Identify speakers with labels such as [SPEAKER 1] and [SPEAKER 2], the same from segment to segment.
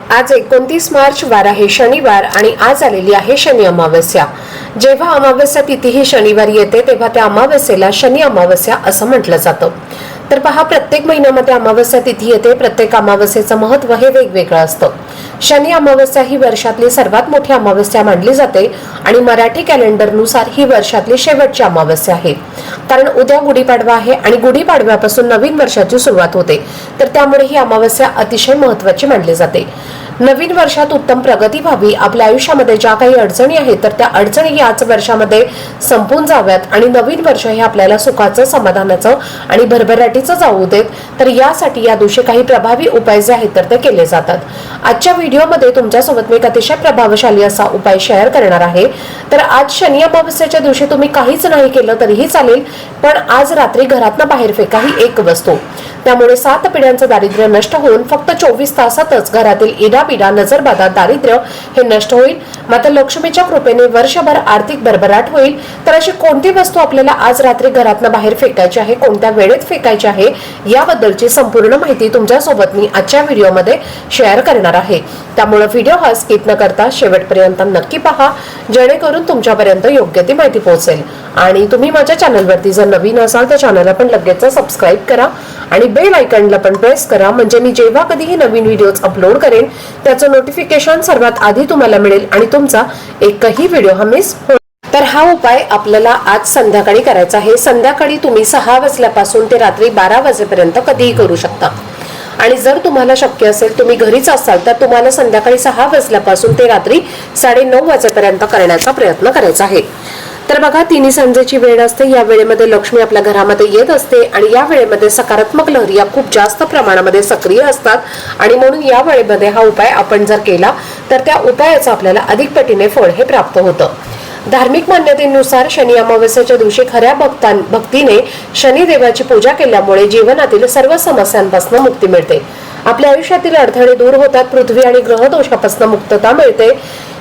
[SPEAKER 1] आज एकोणतीस मार्च वार आहे शनिवार आणि आज आलेली आहे शनी अमावस्या. जेव्हा अमावस्या तिथी ही शनिवारी येते तेव्हा त्या अमावस्येला शनी अमावस्या असं म्हटलं जातं. तर पहा प्रत्येक महिन्यामध्ये अमावस्या तिथी येते प्रत्येक अमावस्येचं महत्त्व हे वेगवेगळं असतं. शनी अमावस्या ही वर्षातली सर्वात मोठी अमावस्या मानली जाते आणि मराठी कॅलेंडरनुसार ही वर्षातली शेवटची अमावस्या आहे. कारण उद्या गुढीपाडवा आहे आणि गुढीपाडव्यापासून नवीन वर्षाची सुरुवात होते. तर त्यामुळे ही अमावस्या अतिशय महत्वाची मानली जाते. नवीन वर्षात उत्तम प्रगती व्हावी आपल्या आयुष्यामध्ये ज्या काही अडचणी आहेत तर त्या अडचणी याच वर्षामध्ये संपून जाव्यात. आणि नवीन वर्ष हे आपल्याला सुखाचं समाधानाचं आणि भरभराटीचं जाऊ देत तर यासाठी या दिवशी काही प्रभावी उपाय जे आहेत तर ते केले जातात. आजच्या व्हिडिओमध्ये तुमच्यासोबत मी एक अतिशय प्रभावशाली असा उपाय शेअर करणार आहे. तर आज शनी अमावस्याच्या दिवशी तुम्ही काहीच नाही केलं तरीही चालेल पण आज रात्री घरातनं बाहेर फेका ही एक वस्तू. त्यामुळे सात पिढ्यांचं दारिद्र्य नष्ट होऊन फक्त चोवीस तासातच घरातील इडापिडा नजरबाधा दारिद्र्य हे नष्ट होईल. मात्र लक्ष्मीच्या कृपेने वर्षभर आर्थिक भरभराट होईल. तर अशी कोणती वस्तू आपल्याला आज रात्री घरातनं बाहेर फेकायची आहे कोणत्या वेळेत फेकायची आहे याबद्दलची संपूर्ण माहिती तुमच्यासोबत मी आजच्या व्हिडिओमध्ये शेअर करणार आहे. त्यामुळे व्हिडिओ हा स्किप न करता शेवटपर्यंत नक्की पहा. जेणेकरून तुमच्यापर्यंत योग्य ती माहिती पोहोचेल. आणि तुम्ही माझ्या चॅनलवरती जर नवीन असाल तर चॅनलला पण लगेच सबस्क्राईब करा. आणि बेल आयकॉनला पण प्रेस करा. म्हणजे मी जेव्हा कधीही नवीन व्हिडिओज अपलोड करेन त्याचं नोटिफिकेशन सर्वात आधी तुम्हाला मिळेल आणि तुमचा एकही व्हिडिओ हा मिस तर हा उपाय आपल्याला आज संध्याकाळी करायचा आहे. संध्याकाळी तुम्ही सहा वाजल्यापासून ते रात्री बारा वाजेपर्यंत कधीही करू शकता. आणि जर तुम्हाला शक्य असेल तुम्ही घरीच असाल तर तुम्हाला संध्याकाळी सहा वाजल्यापासून ते रात्री साडे नऊ वाजेपर्यंत करण्याचा प्रयत्न करायचा आहे. तर बघा तिन्ही संजेची वेळ असते. या वेळेमध्ये लक्ष्मी आपल्या घरामध्ये येत असते आणि या वेळेमध्ये सकारात्मक लहरी या खूप जास्त प्रमाणामध्ये सक्रिय असतात. आणि म्हणून या वेळेमध्ये हा उपाय आपण जर केला तर त्या उपायाचं आपल्याला अधिक पटीने फळ हे प्राप्त होतं. धार्मिक मान्यतेनुसार शनी अमावस्याच्या दिवशी खऱ्या भक्तां भक्तीने शनिदेवाची पूजा केल्यामुळे जीवनातील सर्व समस्यांपासून मुक्ती मिळते. आपल्या आयुष्यातील अडथळे दूर होतात पृथ्वी आणि ग्रह दोषापासून मुक्तता मिळते.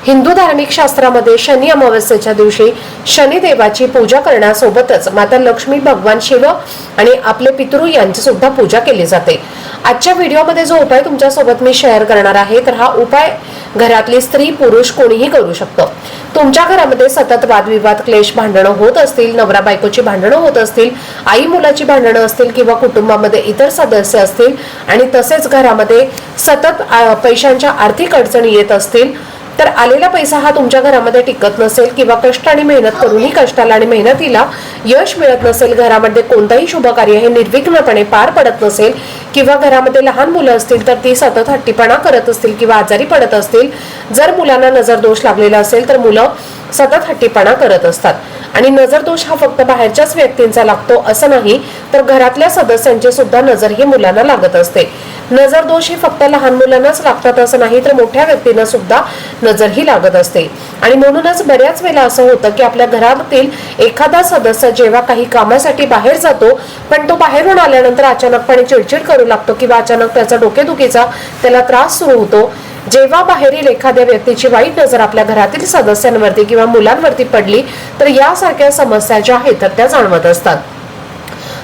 [SPEAKER 1] हिंदू धार्मिक शास्त्रामध्ये शनी अमावस्येच्या दिवशी शनिदेवाची पूजा करण्यासोबतच माता लक्ष्मी भगवान शिव आणि आपले पितृ यांची सुद्धा पूजा केली जाते. आजच्या व्हिडिओमध्ये जो उपाय तुमच्यासोबत मी शेअर करणार आहे तर हा उपाय घरातली स्त्री पुरुष कोणीही करू शकतो. तुमच्या घरामध्ये सतत वादविवाद क्लेश भांडणं होत असतील नवरा बायकोची भांडणं होत असतील आई मुलाची भांडणं असतील किंवा कुटुंबामध्ये इतर सदस्य असतील आणि तसेच घरामध्ये सतत पैशांच्या आर्थिक अडचणी येत असतील तर आलेला पैसा हा तुमच्या घरामध्ये टिकत नसेल किंवा कष्ट आणि मेहनत करूनही कष्टाला आणि मेहनतीला यश मिळत नसेल घरामध्ये कोणताही शुभ कार्य हे निर्विघ्नपणे पार पडत नसेल किंवा घरामध्ये लहान मुलं असतील तर ती सतत हट्टीपणा करत असतील किंवा आजारी पडत असतील जर मुलांना नजर दोष लागलेला असेल तर मुलं सतत हट्टीपणा करत असतात. आणि नजर दोष हा फक्त बाहेरच्याच व्यक्तींचा लागतो असं नाही तर घरातल्या सदस्यांची सुद्धा नजर ही मुलांना लागत असते. नजर दोष ही फक्त लहान मुलांनाच लागतात असं नाही तर मोठ्या व्यक्तींना सुद्धा नजर ही लागत असते. आणि म्हणूनच बऱ्याच वेळेला असं होतं की आपल्या घरातील एखादा सदस्य जेव्हा काही कामासाठी बाहेर जातो पण तो बाहेरून आल्यानंतर अचानकपणे चिडचिड करू लागतो किंवा अचानक त्याचा डोकेदुखीचा त्याला त्रास सुरू होतो. जेव्हा बाहेरील एखाद्या व्यक्तीची वाईट नजर आपल्या घरातील सदस्यांवरती किंवा मुलांवरती पडली तर यासारख्या समस्या ज्या आहेत तर त्या जाणवत असतात.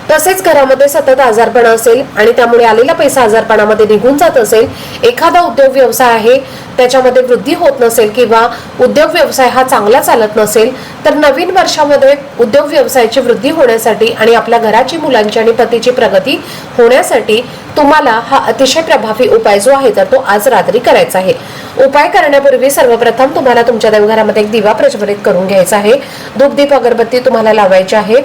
[SPEAKER 1] तसेच घरामध्ये सतत आजारपण असेल आणि त्यामुळे आलेला पैसा आजारपणामध्ये निघून जात असेल एखादा उद्योग व्यवसाय आहे त्याच्यामध्ये वृद्धी होत नसेल किंवा उद्योग व्यवसाय हा चांगला चालत नसेल तर नवीन वर्षामध्ये उद्योग व्यवसायाची वृद्धी होण्यासाठी आणि आपल्या घराची मुलांची आणि पतीची प्रगती होण्यासाठी तुम्हाला हा अतिशय प्रभावी उपाय जो आहे तर तो आज रात्री करायचा आहे. उपाय करण्यापूर्वी सर्वप्रथम तुम्हाला तुमच्या देवघरामध्ये एक दिवा प्रज्वलित करून घ्यायचा आहे. धूपदीप अगरबत्ती तुम्हाला लावायची आहे.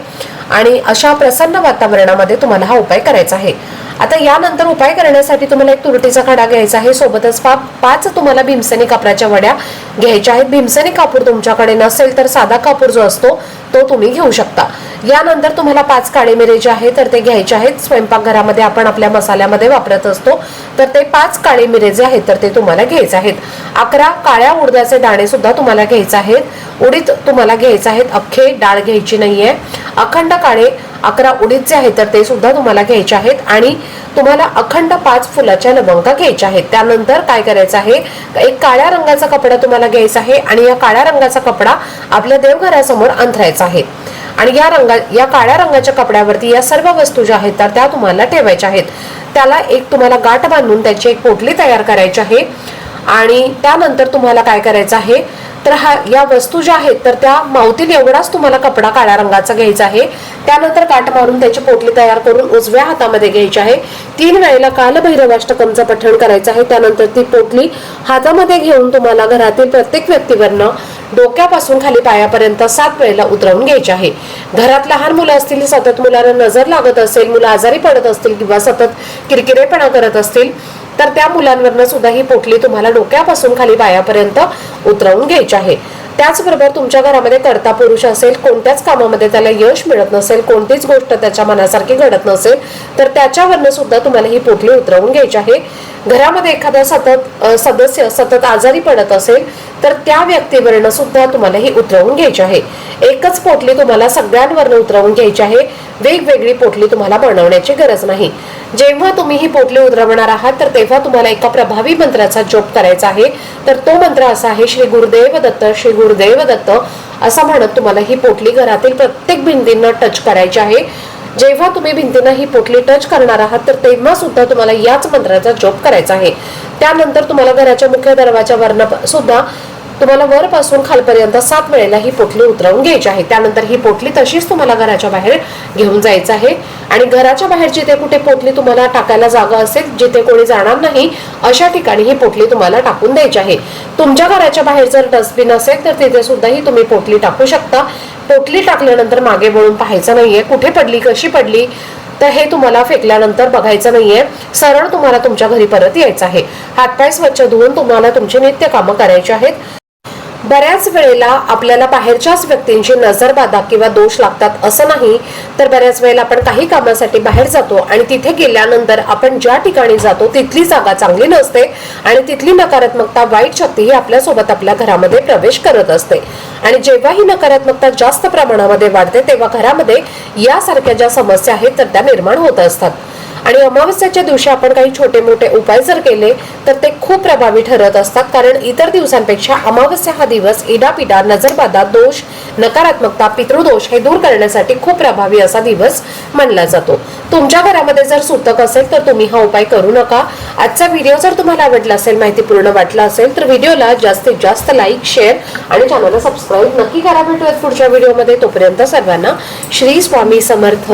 [SPEAKER 1] आणि अशा प्रसन्न वातावरणामध्ये तुम्हाला हा उपाय करायचा आहे. आता यानंतर उपाय करण्यासाठी तुम्हाला एक तुरटीचा खडा घ्यायचा आहे. सोबतच पा पाच तुम्हाला भीमसेनी कापराच्या वड्या घ्यायच्या आहेत. भीमसेनी कापूर तुमच्याकडे नसेल तर साधा कापूर जो असतो तो तुम्ही घेऊ शकता. यानंतर तुम्हाला पाच काळे मिरे जे आहे तर ते घ्यायचे आहेत. स्वयंपाकघरामध्ये आपण आपल्या मसाल्यामध्ये वापरत असतो. तर ते पाच काळे मिरे जे आहेत तर ते तुम्हाला घ्यायचे आहेत. अकरा काळ्या उडदाचे दाणे सुद्धा तुम्हाला घ्यायचे आहेत. उडीद तुम्हाला घ्यायचे आहेत. अख्खे डाळ घ्यायची नाहीये. अखंड काळे अकरा उडीद जे आहेत तर ते सुद्धा तुम्हाला घ्यायचे आहेत आणि तुम्हाला अखंड पाच फुलाच्या लवंगा घ्यायच्या आहेत. त्यानंतर काय करायचं आहे एक काळ्या रंगाचा कपडा तुम्हाला घ्यायचा आहे आणि या काळ्या रंगाचा कपडा आपल्या देवघरासमोर अंथरायचा आहे. आणि या रंगा या काळ्या रंगाच्या कपड्यावरती या सर्व वस्तू ज्या आहेत तर त्या तुम्हाला ठेवायच्या आहेत. त्याला एक तुम्हाला गाठ बांधून त्याची एक पोटली तयार करायची आहे. आणि त्यानंतर तुम्हाला काय करायचं आहे तर हा या वस्तू ज्या आहेत तर त्या मावतील एवढाच तुम्हाला कपडा काळ्या रंगाचा घ्यायचा आहे. त्यानंतर काठ मारून त्याची पोटली तयार करून उजव्या हातामध्ये घ्यायची आहे. तीन वेळेला कालभैरवाष्टकमचं पठण करायचं आहे. त्यानंतर ती पोटली हातामध्ये घेऊन तुम्हाला घरातील प्रत्येक व्यक्तीवरनं डोक्यापासून खाली पायापर्यंत सात वेळेला उतरवून घ्यायचे आहे. घरात लहान मुलं असतील सतत मुलांना नजर लागत असेल मुलं आजारी पडत असतील किंवा सतत किरकिरेपणा करत असतील तर त्या मुलांवरनं सुद्धा ही पोटली तुम्हाला डोक्यापासून खाली पायापर्यंत उतरवून घ्यायची आहे. त्याचबरोबर तुमच्या घरामध्ये करता पुरुष असेल कोणत्याच कामामध्ये त्याला यश मिळत नसेल कोणतीच गोष्ट त्याच्या मनासारखी घडत नसेल तर त्याच्यावरनं सुद्धा तुम्हाला ही पोटली उतरवून घ्यायची आहे. घरामध्ये एखादा सतत सदस्य सतत आजारी पडत असेल तर त्या व्यक्तीवरनं सुद्धा तुम्हाला ही उतरवून घ्यायची आहे. एकच पोटली तुम्हाला सगळ्यांवरनं उतरवून घ्यायची आहे. वेगवेगळी पोटली तुम्हाला बनवण्याची गरज नाही. जेव्हा तुम्ही ही पोटली उतरवणार आहात तर तेव्हा तुम्हाला एका प्रभावी मंत्राचा जप करायचा आहे. तर तो मंत्र असा आहे श्री गुरुदेव दत्त श्री गुरुदेव दत्त असं म्हणत तुम्हाला ही पोटली घरातील प्रत्येक भिंतींना टच करायची आहे. जेव्हा तुम्ही भिंतींना ही पोटली टच करणार आहात तर तेव्हा सुद्धा तुम्हाला याच मंत्राचा जप करायचा आहे. त्यानंतर तुम्हाला घराच्या मुख्य दरवाजा वर्ण सुद्धा तुम्हाला वरपासून खालपर्यंत सात वेळेला ही पोटली उतरवून घ्यायची आहे. त्यानंतर ही पोटली तशीच तुम्हाला घराच्या बाहेर घेऊन जायचं आहे. आणि घराच्या बाहेर जिथे कुठे पोटली तुम्हाला टाकायला जागा असेल जिथे कोणी जाणार नाही अशा ठिकाणी ही पोटली तुम्हाला टाकून द्यायची आहे. तुमच्या घराच्या बाहेर जर डस्टबिन असेल तर तिथे सुद्धा ही तुम्ही पोटली टाकू शकता. पोटली टाकल्यानंतर मागे वळून पाहायचं नाहीये कुठे पडली कशी पडली तर हे तुम्हाला फेकल्यानंतर बघायचं नाहीये. सरळ तुम्हाला तुमच्या घरी परत यायचं आहे. हातपाय स्वच्छ धुवून तुम्हाला तुमची नित्य कामं करायची आहेत. बऱ्याच वेळेला आपल्याला बाहेरच्याच व्यक्तींची नजरबाधा किंवा दोष लागतात असं नाही तर बऱ्याच वेळेला आपण काही कामासाठी बाहेर जातो आणि तिथे गेल्यानंतर आपण ज्या ठिकाणी जातो तिथली जागा चांगली नसते आणि तिथली नकारात्मकता वाईट शक्ती ही आपल्यासोबत आपल्या घरामध्ये प्रवेश करत असते. आणि जेव्हा ही नकारात्मकता जास्त प्रमाणामध्ये वाढते तेव्हा घरामध्ये यासारख्या ज्या समस्या आहेत तर त्या निर्माण होत असतात. आणि अमावस्याच्या दिवशी आपण काही छोटे मोठे उपाय जर केले तर ते खूप प्रभावी ठरत असतात. कारण इतर दिवसांपेक्षा अमावस्या हा दिवस इडापिडा नजरबाधा दोष नकारात्मकता पितृदोष हे दूर करण्यासाठी खूप प्रभावी असा दिवस मानला जातो. तुमच्या घरामध्ये जर सुतक असेल तर तुम्ही हा उपाय करू नका. आजचा व्हिडिओ जर तुम्हाला आवडला असेल माहितीपूर्ण वाटला असेल तर व्हिडिओला जास्तीत जास्त लाईक शेअर आणि चॅनलला सबस्क्राईब नक्की करा. भेटूयात पुढच्या व्हिडिओमध्ये. तोपर्यंत सर्वांना श्री स्वामी समर्थ.